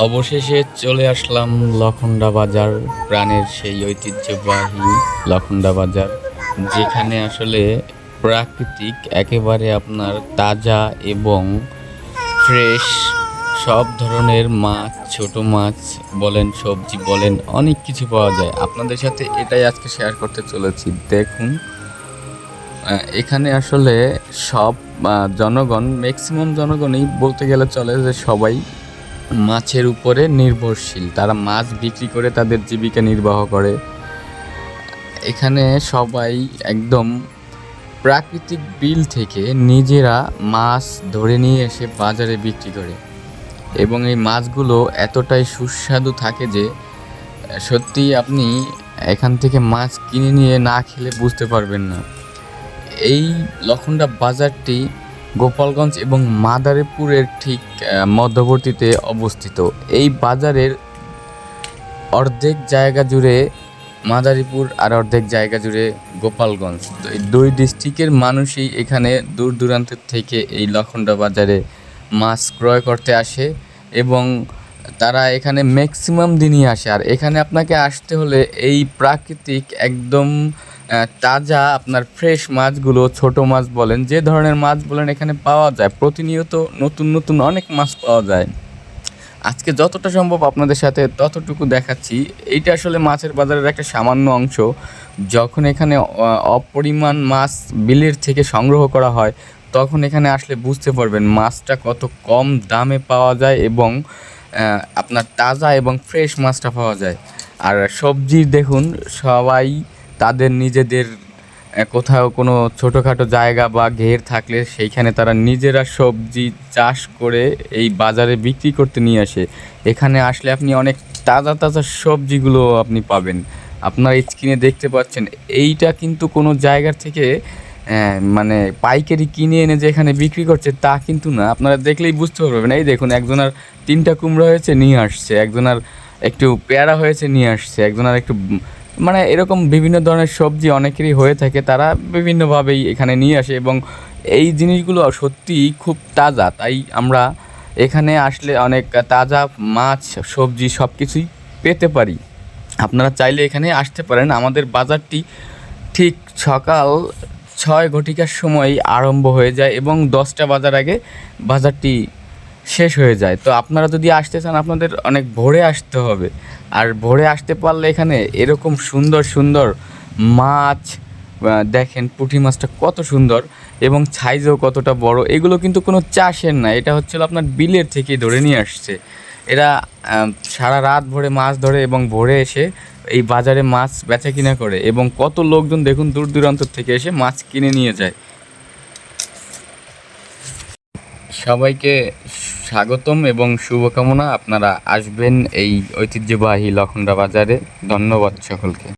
অবশেষে চলে আসলাম লখন্ডা বাজার, প্রাণের সেই ঐতিহ্যবাহী লখন্ডা বাজার, যেখানে আসলে প্রাকৃতিক, একেবারে আপনার তাজা এবং ফ্রেশ সব ধরনের মাছ, ছোট মাছ বলেন, সবজি বলেন, অনেক কিছু পাওয়া যায়। আপনাদের সাথে এটাই আজকে শেয়ার করতে চলেছি। দেখুন এখানে আসলে সব জনগণ ম্যাক্সিমাম জনগণই বলতে গেলে চলে যে সবাই মাছের উপরে নির্ভরশীল। তারা মাছ বিক্রি করে তাদের জীবিকা নির্বাহ করে। এখানে সবাই একদম প্রাকৃতিক বিল থেকে নিজেরা মাছ ধরে নিয়ে এসে বাজারে বিক্রি করে। এবং এই মাছগুলো এতটাই সুস্বাদু থাকে যে সত্যি আপনি এখান থেকে মাছ কিনে নিয়ে না খেলে বুঝতে পারবেন না। এই লখন্ডা বাজারটি গোপালগঞ্জ এবং মাদারীপুরের ঠিক মধ্যবর্তীতে অবস্থিত। এই বাজারের অর্ধেক জায়গা জুড়ে মাদারীপুর আর অর্ধেক জায়গা জুড়ে গোপালগঞ্জ। তো এই দুই ডিস্ট্রিক্টের মানুষই এখানে দূর দূরান্ত থেকে এই লখন্ডা বাজারে মাছ ক্রয় করতে আসে এবং তারা এখানে ম্যাক্সিমাম দিনই আসে। আর এখানে আপনাকে আসতে হলে এই প্রাকৃতিক একদম তাজা আপনার ফ্রেশ মাছগুলো, ছোট মাছ বলেন, যে ধরনের মাছ বলেন এখানে পাওয়া যায়। প্রতিনিয়ত নতুন নতুন অনেক মাছ পাওয়া যায়। আজকে যতটা সম্ভব আপনাদের সাথে ততটুকু দেখাচ্ছি। এইটা আসলে মাছের বাজারের একটা সামান্য অংশ। যখন এখানে অপরিমাণ মাছ বিলের থেকে সংগ্রহ করা হয়, তখন এখানে আসলে বুঝতে পারবেন মাছটা কত কম দামে পাওয়া যায় এবং আপনার তাজা এবং ফ্রেশ মাছটা পাওয়া যায়। আর সবজি দেখুন, সবাই তাদের নিজেদের কোথাও কোনো ছোটোখাটো জায়গা বা ঘের থাকলে সেইখানে তারা নিজেরা সবজি চাষ করে এই বাজারে বিক্রি করতে নিয়ে আসে। এখানে আসলে আপনি অনেক তাজা তাজা সবজিগুলো আপনি পাবেন। আপনার স্ক্রিনে দেখতে পাচ্ছেন, এইটা কিন্তু কোনো জায়গার থেকে মানে পাইকারি কিনে এনে যে এখানে বিক্রি করছে তা কিন্তু না। আপনারা দেখলেই বুঝতে পারবেন। এই দেখুন, একজনের তিনটা কুমড়ো হয়েছে, নিয়ে আসছে। একজনের একটু পেয়ারা হয়েছে, নিয়ে আসছে। একজনের একটু মানে এরকম বিভিন্ন ধরনের সবজি অনেকেরই হয়ে থাকে, তারা বিভিন্নভাবেই এখানে নিয়ে আসে এবং এই জিনিসগুলো সত্যিই খুব তাজা। তাই আমরা এখানে আসলে অনেক তাজা মাছ, সবজি সব কিছুই পেতে পারি। আপনারা চাইলে এখানে আসতে পারেন। আমাদের বাজারটি ঠিক সকাল ছয় ঘটিকার সময় আরম্ভ হয়ে যায় এবং দশটা বাজার আগে বাজারটি শেষ হয়ে যায়। তো আপনারা যদি আসতে চান, আপনাদের অনেক ভোরে আসতে হবে। আর ভোরে আসতে পারলে এখানে এরকম সুন্দর সুন্দর মাছ দেখেন পুঁটি মাছটা কত সুন্দর এবং সাইজও কতটা বড়। এগুলো কিন্তু কোনো চাষের না, এটা হচ্ছিল আপনার বিলের থেকে ধরে নিয়ে আসছে। এরা সারা রাত ভরে মাছ ধরে এবং ভোরে এসে এই বাজারে মাছ বেচা কিনা করে এবং কত লোকজন দেখুন দূর দূরান্ত থেকে এসে মাছ কিনে নিয়ে যায়। সবাইকে স্বাগতম এবং শুভকামনা। আপনারা আসবেন এই ঐতিহ্যবাহী লখন্ডা বাজারে। ধন্যবাদ সকলকে।